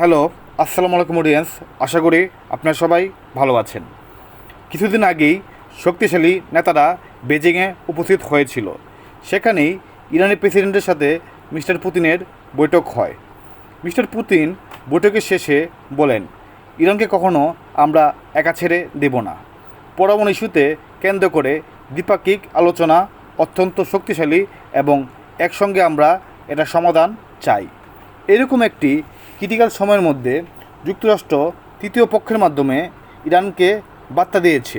Hello আসসালামু আলাইকুম audience আশা করি আপনারা সবাই ভালো আছেন। কিছুদিন আগেই শক্তিশালী নেতারা বেজিংয়ে উপস্থিত হয়েছিল। সেখানেই ইরানি প্রেসিডেন্টের সাথে মিস্টার পুতিনের বৈঠক হয়। মিস্টার পুতিন বৈঠকের শেষে বলেন, ইরানকে কখনো আমরা একা ছেড়ে দেব না। পরমাণু ইস্যুতে কেন্দ্র করে দ্বিপাক্ষিক আলোচনা অত্যন্ত শক্তিশালী এবং একসঙ্গে আমরা এটা সমাধান চাই। এরকম একটি ক্রিটিক্যাল সময়ের মধ্যে যুক্তরাষ্ট্র তৃতীয় পক্ষের মাধ্যমে ইরানকে বার্তা দিয়েছে।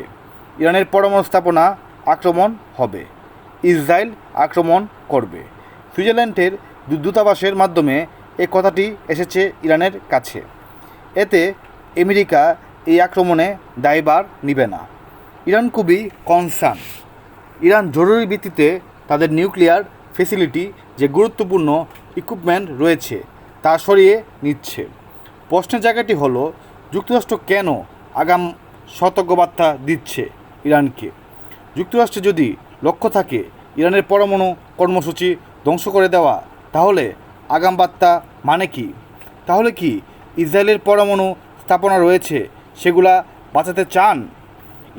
ইরানের পরমাণু স্থাপনা আক্রমণ হবে। ইসরায়েল আক্রমণ করবে। সুইজারল্যান্ডের দূতাবাসের মাধ্যমে এই কথাটি এসেছে ইরানের কাছে। এতে আমেরিকা এই আক্রমণে দায়বার নিবে না। ইরান খুবই কনসার্ন ইরান জরুরি ভিত্তিতে তাদের নিউক্লিয়ার ফেসিলিটি যে গুরুত্বপূর্ণ ইকুইপমেন্ট রয়েছে তা সরিয়ে নিচ্ছে। প্রশ্নের জায়গাটি হলো, যুক্তরাষ্ট্র কেন আগাম সতর্কবার্তা দিচ্ছে ইরানকে? যুক্তরাষ্ট্রে যদি লক্ষ্য থাকে, ইরানের পরমাণু কর্মসূচি ধ্বংস করে দেওয়া, তাহলে আগাম বার্তা মানে কি? তাহলে কি ইসরায়েলের পরমাণু স্থাপনা রয়েছে, সেগুলা বাঁচাতে চান?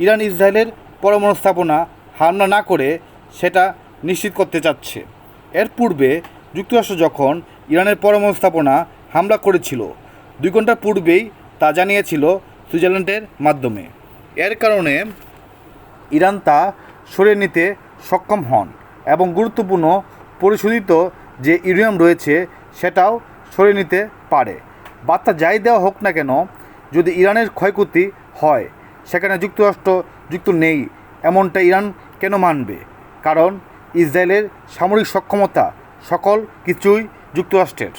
ইরান ইসরায়েলের পরমাণু স্থাপনা হামলা না করে সেটা নিশ্চিত করতে চাচ্ছে। এর পূর্বে যুক্তরাষ্ট্র যখন ইরানের পরমাণু স্থাপনা হামলা করেছিল, দুই ঘণ্টা পূর্বেই তা জানিয়েছিল সুইজারল্যান্ডের মাধ্যমে। এর কারণে ইরান তা সরিয়ে নিতে সক্ষম হন এবং গুরুত্বপূর্ণ পরিশোধিত যে ইউরিয়াম রয়েছে সেটাও সরিয়ে নিতে পারে। বার্তা যাই দেওয়া হোক না কেন, যদি ইরানের ক্ষয়ক্ষতি হয়, সেখানে যুক্তরাষ্ট্র যুক্ত নেই, এমনটা ইরান কেন মানবে? কারণ ইসরায়েলের সামরিক সক্ষমতা সকল কিছুই যুক্তরাষ্ট্রের।